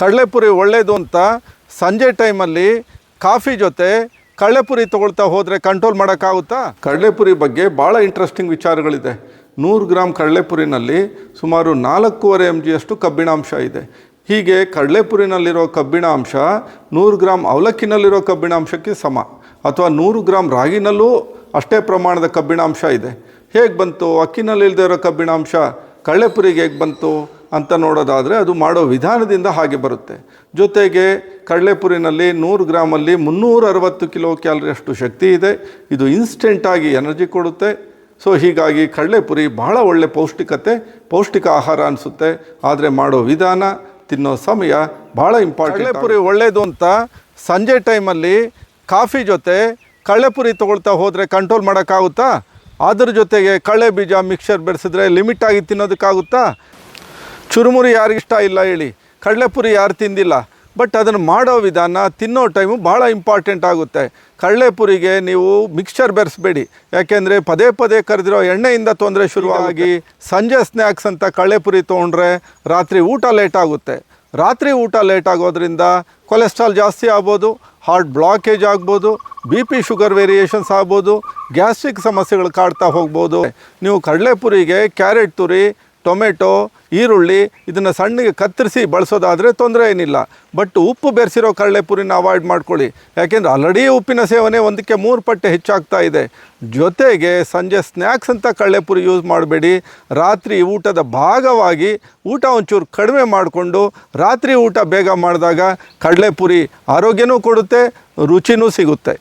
ಕಡಲೆಪುರಿ ಒಳ್ಳೆಯದು ಅಂತ ಸಂಜೆ ಟೈಮಲ್ಲಿ ಕಾಫಿ ಜೊತೆ ಕಡಲೆಪುರಿ ತೊಗೊಳ್ತಾ ಹೋದರೆ ಕಂಟ್ರೋಲ್ ಮಾಡೋಕ್ಕಾಗುತ್ತಾ? ಕಡಲೆಪುರಿ ಬಗ್ಗೆ ಭಾಳ ಇಂಟ್ರೆಸ್ಟಿಂಗ್ ವಿಚಾರಗಳಿದೆ. ನೂರು ಗ್ರಾಮ್ ಕಡಲೆಪುರಿನಲ್ಲಿ ಸುಮಾರು ನಾಲ್ಕೂವರೆ ಎಂ ಜಿಯಷ್ಟು ಕಬ್ಬಿಣಾಂಶ ಇದೆ. ಹೀಗೆ ಕಡಲೆಪುರಿನಲ್ಲಿರೋ ಕಬ್ಬಿಣಾಂಶ ನೂರು ಗ್ರಾಮ್ ಅವಲಕ್ಕಿನಲ್ಲಿರೋ ಕಬ್ಬಿಣಾಂಶಕ್ಕೆ ಸಮ. ಅಥವಾ ನೂರು ಗ್ರಾಮ್ ರಾಗಿನಲ್ಲೂ ಅಷ್ಟೇ ಪ್ರಮಾಣದ ಕಬ್ಬಿಣಾಂಶ ಇದೆ. ಹೇಗೆ ಬಂತು? ಅಕ್ಕಿನಲ್ಲಿ ಇಲ್ಲದೆ ಇರೋ ಕಬ್ಬಿಣಾಂಶ ಕಡಲೆಪುರಿಗೆ ಹೇಗೆ ಬಂತು? ಅಂತ ನೋಡೋದಾದರೆ ಅದು ಮಾಡೋ ವಿಧಾನದಿಂದ ಹಾಗೆ ಬರುತ್ತೆ. ಜೊತೆಗೆ ಕಡಲೆಪುರಿನಲ್ಲಿ ನೂರು ಗ್ರಾಮಲ್ಲಿ ಮುನ್ನೂರ ಅರವತ್ತು ಕಿಲೋ ಕ್ಯಾಲರಿಯಷ್ಟು ಶಕ್ತಿ ಇದೆ. ಇದು ಇನ್ಸ್ಟೆಂಟಾಗಿ ಎನರ್ಜಿ ಕೊಡುತ್ತೆ. ಸೊ ಹೀಗಾಗಿ ಕಡಲೆಪುರಿ ಬಹಳ ಒಳ್ಳೆ ಪೌಷ್ಟಿಕತೆ, ಪೌಷ್ಟಿಕ ಆಹಾರ ಅನಿಸುತ್ತೆ. ಆದರೆ ಮಾಡೋ ವಿಧಾನ ತಿನ್ನೋ ಸಮಯ ಭಾಳ ಇಂಪಾರ್ಟೆಂಟ್ ಕಡಲೆಪುರಿ ಒಳ್ಳೆಯದು ಅಂತ ಸಂಜೆ ಟೈಮಲ್ಲಿ ಕಾಫಿ ಜೊತೆ ಕಡಲೆಪುರಿ ತೊಗೊಳ್ತಾ ಹೋದರೆ ಕಂಟ್ರೋಲ್ ಮಾಡೋಕ್ಕಾಗುತ್ತಾ? ಅದ್ರ ಜೊತೆಗೆ ಕಡಲೆ ಬೀಜ ಮಿಕ್ಸರ್ ಬೆರೆಸಿದ್ರೆ ಲಿಮಿಟಾಗಿ ತಿನ್ನೋದಕ್ಕಾಗುತ್ತಾ? ಚುರುಮುರಿ ಯಾರಿಗಿಷ್ಟ ಇಲ್ಲ ಹೇಳಿ. ಕಡಲೆಪುರಿ ಯಾರು ತಿಂದಿಲ್ಲ. ಬಟ್ ಅದನ್ನು ಮಾಡೋ ವಿಧಾನ ತಿನ್ನೋ ಟೈಮು ಭಾಳ ಇಂಪಾರ್ಟೆಂಟ್ ಆಗುತ್ತೆ. ಕಡಲೆಪುರಿಗೆ ನೀವು ಮಿಕ್ಸ್ಚರ್ ಬೆರೆಸ್ಬೇಡಿ. ಯಾಕೆಂದರೆ ಪದೇ ಪದೇ ಕರೆದಿರೋ ಎಣ್ಣೆಯಿಂದ ತೊಂದರೆ ಶುರುವಾಗಿ ಸಂಜೆ ಸ್ನ್ಯಾಕ್ಸ್ ಅಂತ ಕಡಲೆಪುರಿ ತೊಗೊಂಡ್ರೆ ರಾತ್ರಿ ಊಟ ಲೇಟ್ ಆಗುತ್ತೆ. ರಾತ್ರಿ ಊಟ ಲೇಟ್ ಆಗೋದ್ರಿಂದ ಕೊಲೆಸ್ಟ್ರಾಲ್ ಜಾಸ್ತಿ ಆಗ್ಬೋದು ಹಾರ್ಟ್ ಬ್ಲಾಕೇಜ್ ಆಗ್ಬೋದು ಬಿ ಪಿ ಶುಗರ್ ವೇರಿಯೇಷನ್ಸ್ ಆಗ್ಬೋದು ಗ್ಯಾಸ್ಟ್ರಿಕ್ ಸಮಸ್ಯೆಗಳು ಕಾಡ್ತಾ ಹೋಗ್ಬೋದು. ನೀವು ಕಡಲೆಪುರಿಗೆ ಕ್ಯಾರೆಟ್ ತುರಿ ಟೊಮೆಟೊ, ಈರುಳ್ಳಿ ಇದನ್ನು ಸಣ್ಣಗೆ ಕತ್ತರಿಸಿ ಬಳಸೋದಾದರೆ ತೊಂದರೆ ಏನಿಲ್ಲ. ಬಟ್ ಉಪ್ಪು ಬೆರೆಸಿರೋ ಕಡಲೆಪುರಿನ ಅವಾಯ್ಡ್ ಮಾಡ್ಕೊಳ್ಳಿ. ಯಾಕೆಂದರೆ ಆಲ್ರೆಡಿ ಉಪ್ಪಿನ ಸೇವನೆ ಒಂದಕ್ಕೆ ಮೂರು ಪಟ್ಟೆ ಹೆಚ್ಚಾಗ್ತಾ ಇದೆ. ಜೊತೆಗೆ ಸಂಜೆ ಸ್ನ್ಯಾಕ್ಸ್ ಅಂತ ಕಡಲೆಪುರಿ ಯೂಸ್ ಮಾಡಬೇಡಿ. ರಾತ್ರಿ ಊಟದ ಭಾಗವಾಗಿ ಊಟ ಒಂಚೂರು ಕಡಿಮೆ ಮಾಡಿಕೊಂಡು ರಾತ್ರಿ ಊಟ ಬೇಗ ಮಾಡಿದಾಗ ಕಡಲೆಪುರಿ ಆರೋಗ್ಯನೂ ಕೊಡುತ್ತೆ, ರುಚಿನೂ ಸಿಗುತ್ತೆ.